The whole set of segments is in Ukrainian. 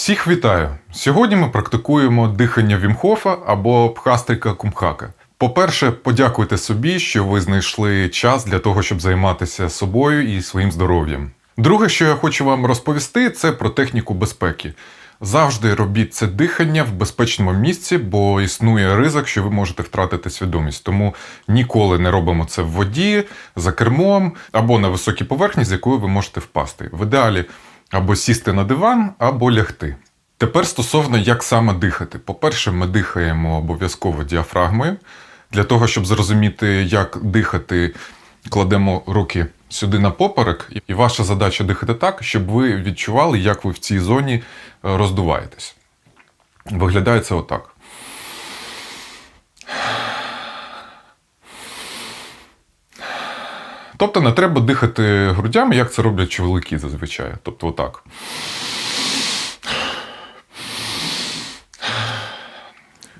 Всіх вітаю! Сьогодні ми практикуємо дихання Вімхофа або пхастрика кумхака. По-перше, подякуйте собі, що ви знайшли час для того, щоб займатися собою і своїм здоров'ям. Друге, що я хочу вам розповісти, це про техніку безпеки. Завжди робіть це дихання в безпечному місці, бо існує ризик, що ви можете втратити свідомість. Тому ніколи не робимо це в воді, за кермом або на високій поверхні, з якої ви можете впасти. В ідеалі або сісти на диван, або лягти. Тепер стосовно як саме дихати. По-перше, ми дихаємо обов'язково діафрагмою. Для того, щоб зрозуміти, як дихати, кладемо руки сюди на поперек, і ваша задача дихати так, щоб ви відчували, як ви в цій зоні е, роздуваєтесь. Виглядає це отак. Тобто не треба дихати грудями, як це роблять чоловіки зазвичай. Тобто отак.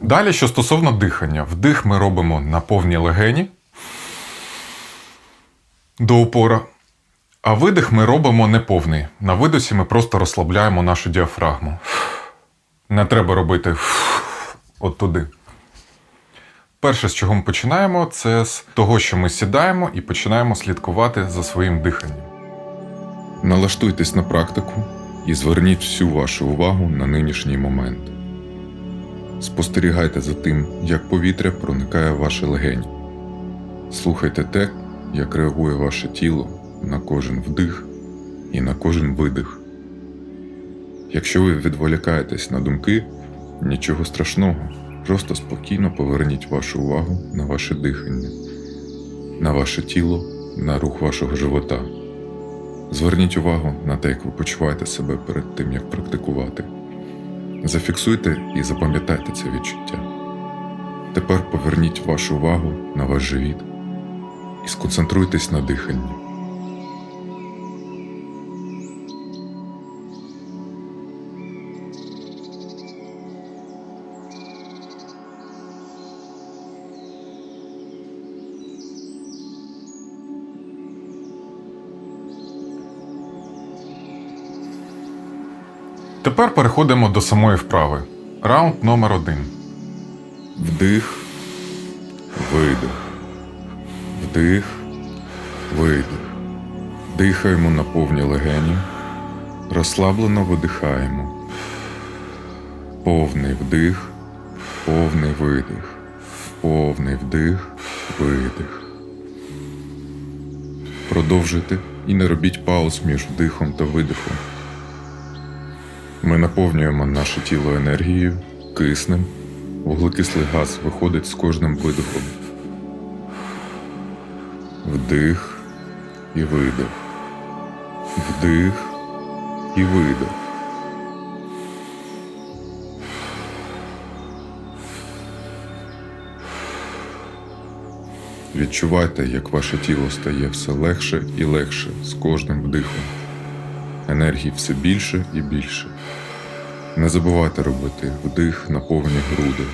Далі, що стосовно дихання, вдих ми робимо на повні легені до упора, а видих ми робимо неповний. На видосі ми просто розслабляємо нашу діафрагму. Не треба робити от туди. Перше, з чого ми починаємо, це з того, що ми сідаємо і починаємо слідкувати за своїм диханням. Налаштуйтесь на практику і зверніть всю вашу увагу на нинішній момент. Спостерігайте за тим, як повітря проникає в ваші легені. Слухайте те, як реагує ваше тіло на кожен вдих і на кожен видих. Якщо ви відволікаєтесь на думки, нічого страшного, просто спокійно поверніть вашу увагу на ваше дихання, на ваше тіло, на рух вашого живота. Зверніть увагу на те, як ви почуваєте себе перед тим, як практикувати. Зафіксуйте і запам'ятайте це відчуття. Тепер поверніть вашу увагу на ваш живіт і сконцентруйтесь на диханні. Тепер переходимо до самої вправи. Раунд номер один. Вдих, видих. Вдих, видих. Дихаємо на повні легені. Розслаблено видихаємо. Повний вдих, повний видих. Повний вдих, видих. Продовжуйте і не робіть пауз між вдихом та видихом. Ми наповнюємо наше тіло енергією, киснем. Вуглекислий газ виходить з кожним видихом. Вдих і видих. Вдих і видих. Відчувайте, як ваше тіло стає все легше і легше з кожним вдихом. Енергії все більше і більше. Не забувайте робити вдих на повні груди.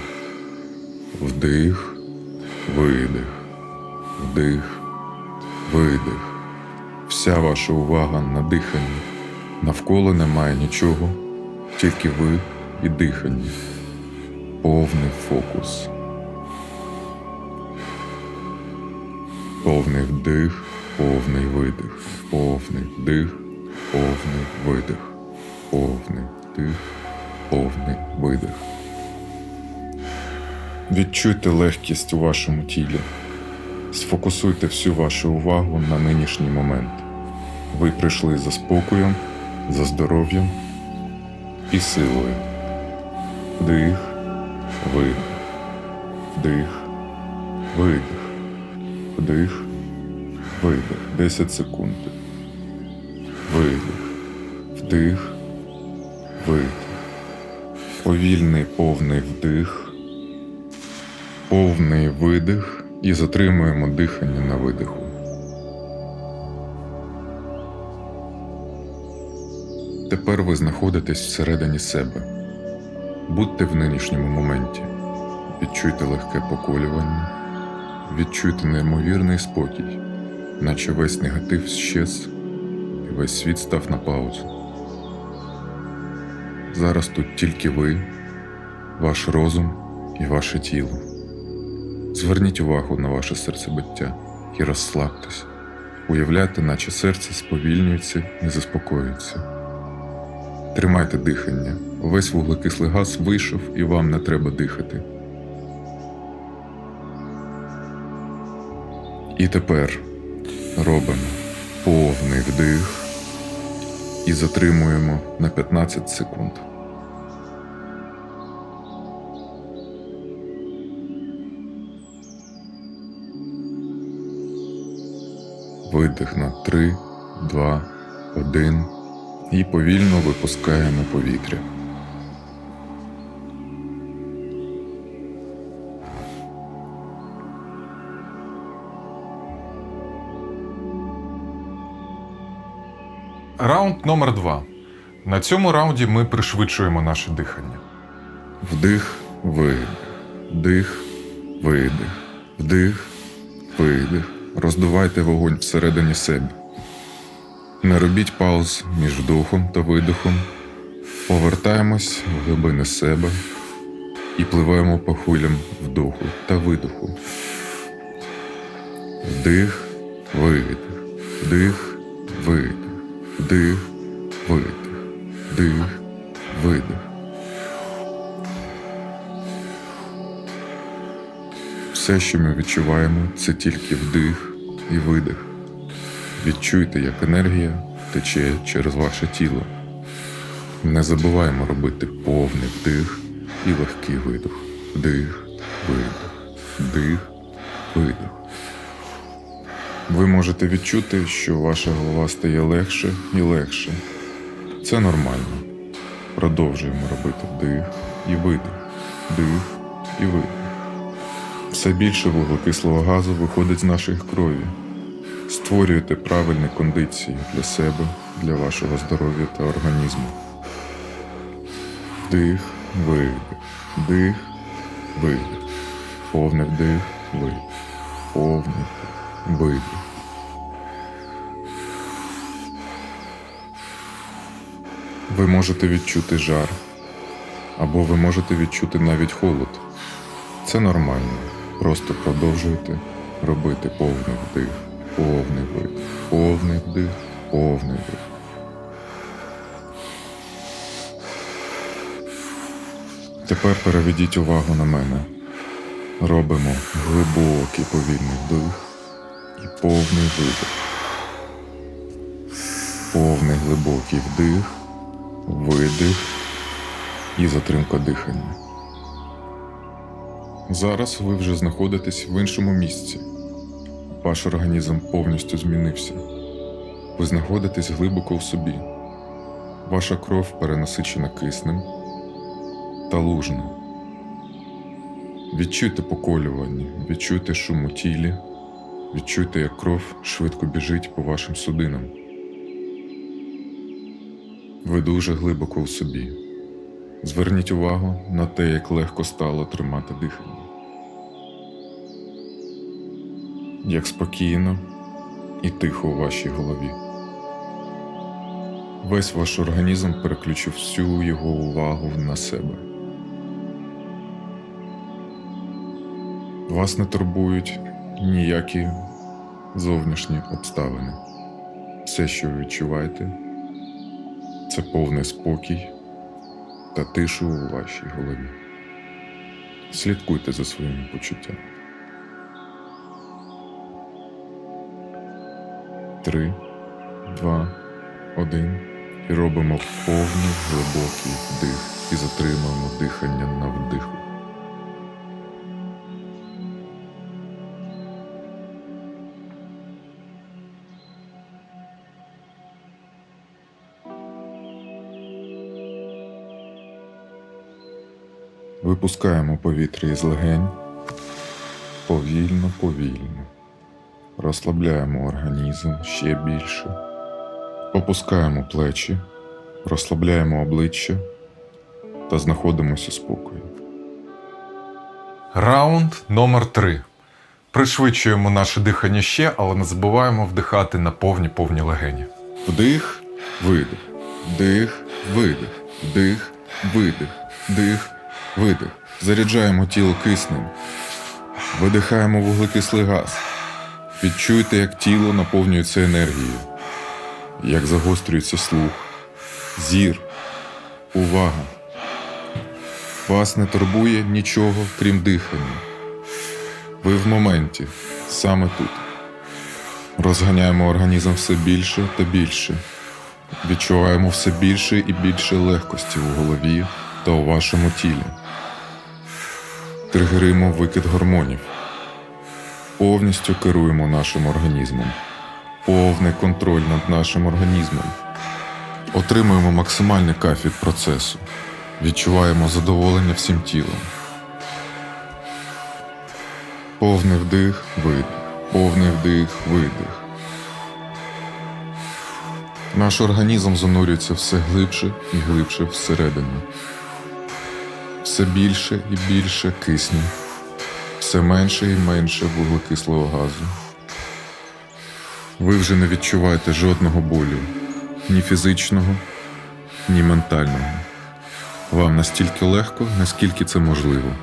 Вдих, видих, вдих, видих. Вся ваша увага на диханні. Навколо немає нічого, тільки ви і дихання. Повний фокус. Повний вдих, повний видих, повний вдих, повний видих, повний вдих, повний видих. Відчуйте легкість у вашому тілі. Сфокусуйте всю вашу увагу на нинішній момент. Ви прийшли за спокоєм, за здоров'ям і силою. Вдих, видих, вдих, видих, вдих, видих. 10 секунд. Видих, вдих, видих. Повільний повний вдих, повний видих і затримуємо дихання на видиху. Тепер ви знаходитесь всередині себе. Будьте в нинішньому моменті. Відчуйте легке поколювання, відчуйте неймовірний спокій, наче весь негатив щез і весь світ став на паузу. Зараз тут тільки ви, ваш розум і ваше тіло. Зверніть увагу на ваше серцебиття і розслабтесь. Уявляйте, наче серце сповільнюється і заспокоюється. Тримайте дихання. Весь вуглекислий газ вийшов і вам не треба дихати. І тепер робимо повний вдих і затримуємо на 15 секунд. Видих на 3, 2, 1 і повільно випускаємо повітря. Раунд номер 2 На цьому раунді ми пришвидшуємо наше дихання. Вдих, видих, вдих, видих, вдих, видих. Роздувайте вогонь всередині себе. Не робіть пауз між вдохом та видихом. Повертаємось в глибини себе і пливаємо по хвилям вдоху та видоху. Вдих, видих, вдих, видих, вдих, видих, вдих, видих. Все, що ми відчуваємо, це тільки вдих і видих. Відчуйте, як енергія тече через ваше тіло. Не забуваємо робити повний вдих і легкий видих. Вдих, видих, вдих, видих. Ви можете відчути, що ваша голова стає легше і легше. Це нормально. Продовжуємо робити вдих і видих, вдих і видих. Все більше вуглекислого газу виходить з наших крові. Створюйте правильні кондиції для себе, для вашого здоров'я та організму. Вдих, видих, вдих, видих. Повний вдих, видих. Повний вдих, видих. Ви можете відчути жар, або ви можете відчути навіть холод. Це нормально. Просто продовжуйте робити повний вдих, повний видих, повний вдих, повний вдих. Тепер переведіть увагу на мене. Робимо глибокий повільний вдих повний видих. Повний глибокий вдих, видих і затримка дихання. Зараз ви вже знаходитесь в іншому місці. Ваш організм повністю змінився. Ви знаходитесь глибоко в собі. Ваша кров перенасичена киснем та лужна. Відчуйте поколювання, відчуйте шум у тілі, відчуйте, як кров швидко біжить по вашим судинам. Ви дуже глибоко в собі. Зверніть увагу на те, як легко стало тримати дихання. Як спокійно і тихо у вашій голові. Весь ваш організм переключив всю його увагу на себе. Вас не турбують ніякі зовнішні обставини. Все, що ви відчуваєте, це повний спокій та тишу у вашій голові. Слідкуйте за своїми почуттями. Три, два, один. І робимо повний глибокий вдих і затримуємо дихання на вдиху. Випускаємо повітря із легень повільно, повільно. Розслабляємо організм ще більше. Опускаємо плечі, розслабляємо обличчя та знаходимося у спокої. Раунд номер 3 Пришвидшуємо наше дихання ще, але не забуваємо вдихати на повні повні легені. Вдих, видих, вдих, видих, вдих, видих, дих, видих. Заряджаємо тіло киснем. Видихаємо вуглекислий газ. Відчуйте, як тіло наповнюється енергією, як загострюється слух, зір, увага. Вас не турбує нічого, крім дихання. Ви в моменті, саме тут. Розганяємо організм все більше та більше. Відчуваємо все більше і більше легкості у голові та у вашому тілі. Тригеримо викид гормонів. Повністю керуємо нашим організмом. Повний контроль над нашим організмом. Отримуємо максимальний кайф від процесу. Відчуваємо задоволення всім тілом. Повний вдих, видих, повний вдих, видих. Наш організм занурюється все глибше і глибше всередину. Все більше і більше кисню, все менше і менше вуглекислого газу. Ви вже не відчуваєте жодного болю, ні фізичного, ні ментального. Вам настільки легко, наскільки це можливо.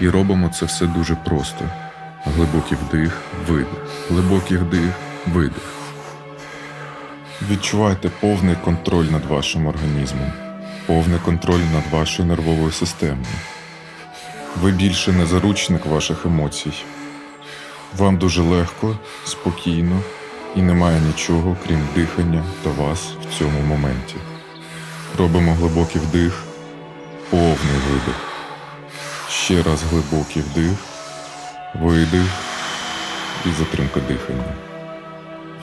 І робимо це все дуже просто. Глибокий вдих, видих, глибокий вдих, видих. Відчувайте повний контроль над вашим організмом, повний контроль над вашою нервовою системою. Ви більше не заручник ваших емоцій. Вам дуже легко, спокійно і немає нічого, крім дихання та вас в цьому моменті. Робимо глибокий вдих, повний видих. Ще раз глибокий вдих, видих і затримка дихання.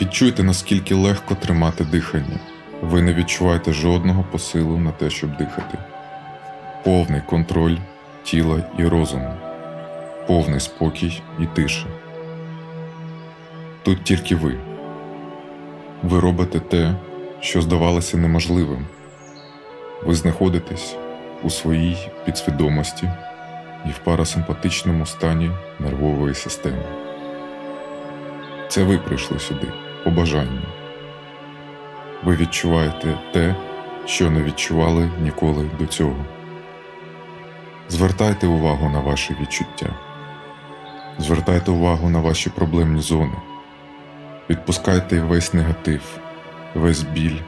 Відчуйте, наскільки легко тримати дихання. Ви не відчуваєте жодного посилу на те, щоб дихати. Повний контроль тіла і розуму, повний спокій і тиша. Тут тільки ви. Ви робите те, що здавалося неможливим. Ви знаходитесь у своїй підсвідомості і в парасимпатичному стані нервової системи. Це ви прийшли сюди по бажанню. Ви відчуваєте те, що не відчували ніколи до цього. Звертайте увагу на ваші відчуття. Звертайте увагу на ваші проблемні зони. Відпускайте весь негатив, весь біль,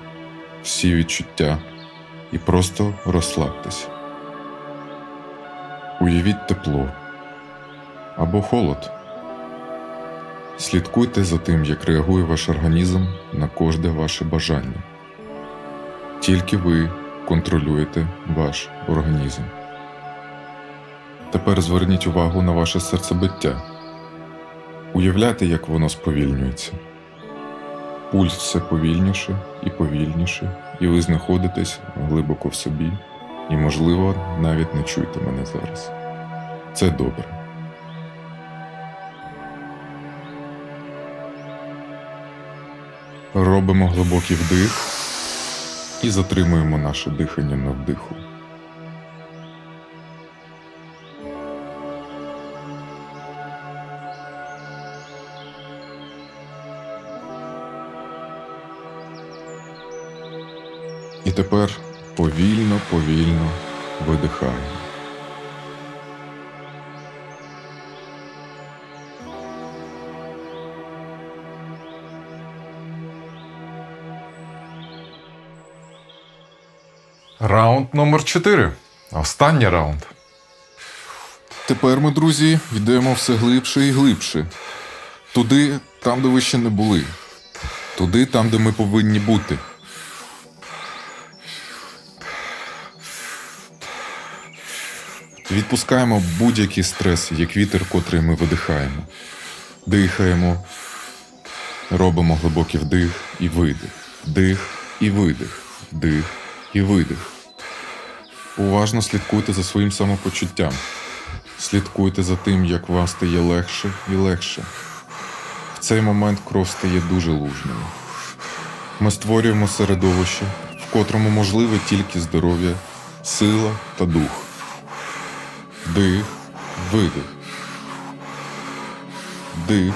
всі відчуття і просто розслабтесь. Уявіть тепло або холод. Слідкуйте за тим, як реагує ваш організм на кожне ваше бажання. Тільки ви контролюєте ваш організм. Тепер зверніть увагу на ваше серцебиття. Уявляйте, як воно сповільнюється. Пульс все повільніше і повільніше, і ви знаходитесь глибоко в собі, і, можливо, навіть не чуєте мене зараз. Це добре. Робимо глибокий вдих і затримуємо наше дихання на вдиху. І тепер повільно, повільно видихаємо. Раунд номер 4. Останній раунд. Тепер ми, друзі, йдемо все глибше і глибше. Туди, там, де ви ще не були. Туди, там, де ми повинні бути. Відпускаємо будь-який стрес, як вітер, котрий ми видихаємо. Дихаємо, робимо глибокий вдих і видих. Вдих і видих. Вдих і видих. Уважно слідкуйте за своїм самопочуттям. Слідкуйте за тим, як вам стає легше і легше. В цей момент кров стає дуже лужною. Ми створюємо середовище, в котрому можливе тільки здоров'я, сила та дух. Дих, видих. Дих,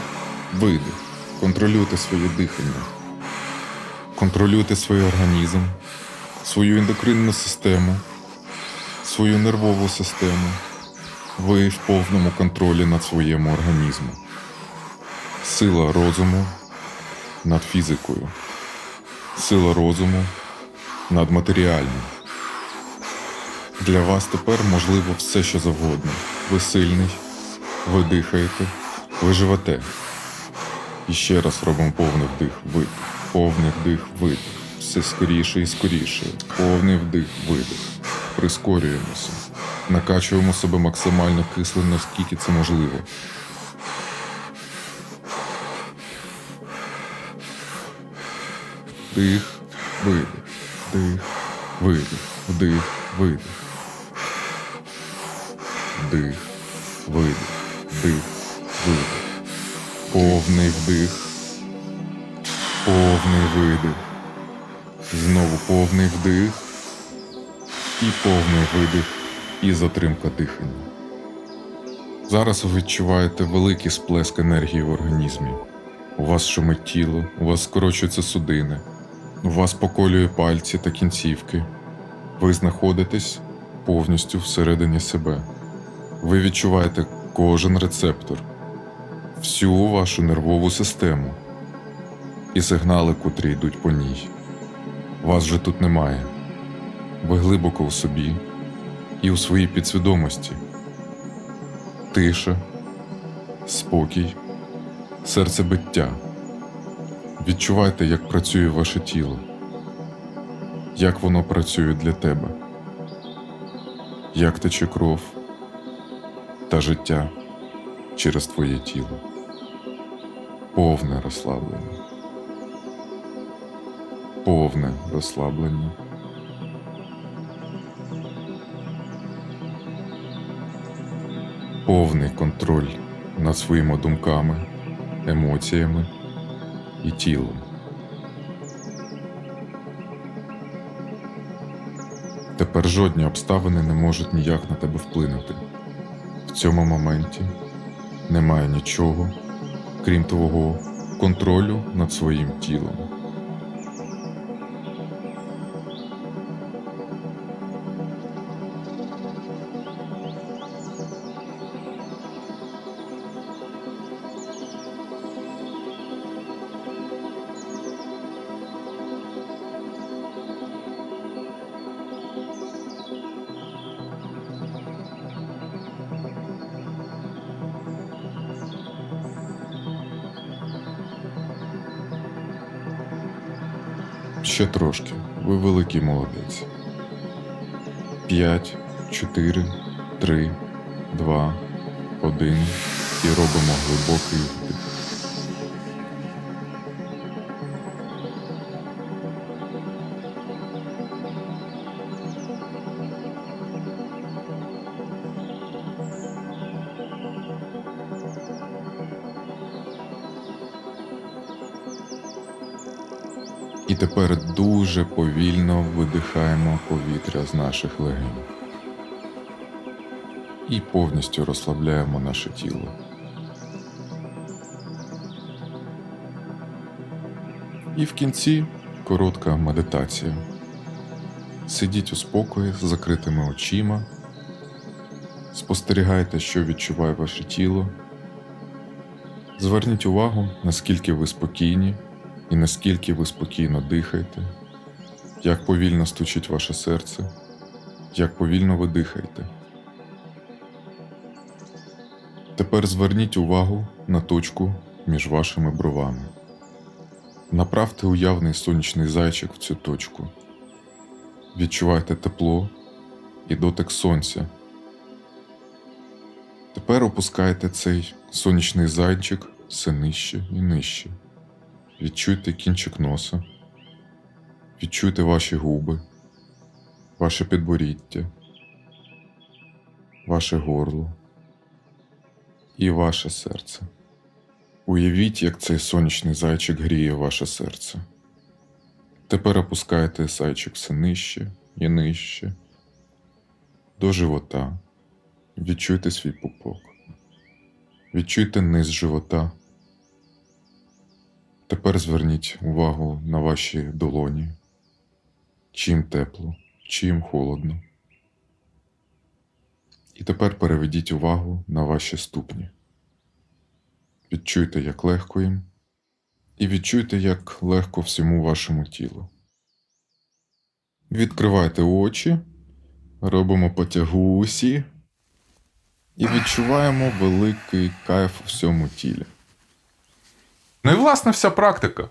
видих. Контролюйте своє дихання. Контролюйте свій організм. свою ендокринну систему, свою нервову систему. Ви в повному контролі над своїм організмом. Сила розуму над фізикою, сила розуму над матеріальним. Для вас тепер можливо все, що завгодно. Ви сильний, ви дихаєте, ви живете. І ще раз робимо повний вдих, видих, повний вдих, видих. Все скоріше і скоріше. Повний вдих, видих. Прискорюємося. Накачуємо себе максимально кислим, наскільки це можливо. Дих, видих, дих, видих, вдих, видих. Вдих, видих, вдих, видих. Повний вдих, повний видих. Знову повний вдих і повний видих і затримка дихання. Зараз ви відчуваєте великий сплеск енергії в організмі. У вас шумить тіло, у вас скорочуються судини, у вас поколює пальці та кінцівки. Ви знаходитесь повністю всередині себе. Ви відчуваєте кожен рецептор, всю вашу нервову систему і сигнали, котрі йдуть по ній. Вас же тут немає. Ви глибоко у собі і у своїй підсвідомості. Тиша, спокій, серцебиття. Відчувайте, як працює ваше тіло, як воно працює для тебе, як тече кров та життя через твоє тіло. Повне розслаблення. Повне розслаблення. Повний контроль над своїми думками, емоціями і тілом. Тепер жодні обставини не можуть ніяк на тебе вплинути. В цьому моменті немає нічого, крім твого контролю над своїм тілом. Ще трошки. Ви великий молодець. П'ять, чотири, три, два, один. І робимо глибокий І тепер дуже повільно видихаємо повітря з наших легень. І повністю розслабляємо наше тіло. І в кінці коротка медитація. Сидіть у спокої з закритими очима. Спостерігайте, що відчуває ваше тіло. Зверніть увагу, наскільки ви спокійні і наскільки ви спокійно дихаєте, як повільно стучить ваше серце, як повільно ви дихаєте. Тепер зверніть увагу на точку між вашими бровами. Направте уявний сонячний зайчик в цю точку. Відчувайте тепло і дотик сонця. Тепер опускайте цей сонячний зайчик все нижче і нижче. Відчуйте кінчик носа, відчуйте ваші губи, ваше підборіддя, ваше горло і ваше серце. Уявіть, як цей сонячний зайчик гріє ваше серце. Тепер опускайте зайчик все нижче і нижче до живота. Відчуйте свій пупок. Відчуйте низ живота. Тепер зверніть увагу на ваші долоні, чим тепло, чим холодно. І тепер переведіть увагу на ваші ступні. Відчуйте, як легко їм, і відчуйте, як легко всьому вашому тілу. Відкривайте очі, робимо потягусі і відчуваємо великий кайф у всьому тілі. Ну і власне вся практика.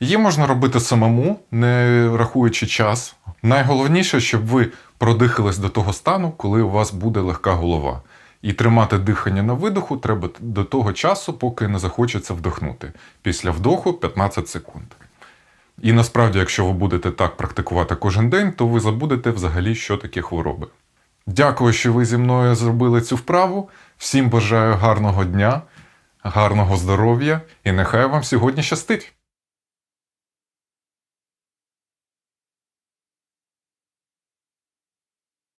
Її можна робити самому, не рахуючи час. Найголовніше, щоб ви продихались до того стану, коли у вас буде легка голова. І тримати дихання на видоху треба до того часу, поки не захочеться вдохнути. Після вдоху 15 секунд. І насправді, якщо ви будете так практикувати кожен день, то ви забудете взагалі, що таке хвороби. Дякую, що ви зі мною зробили цю вправу. Всім бажаю гарного дня, гарного здоров'я і нехай вам сьогодні щастить!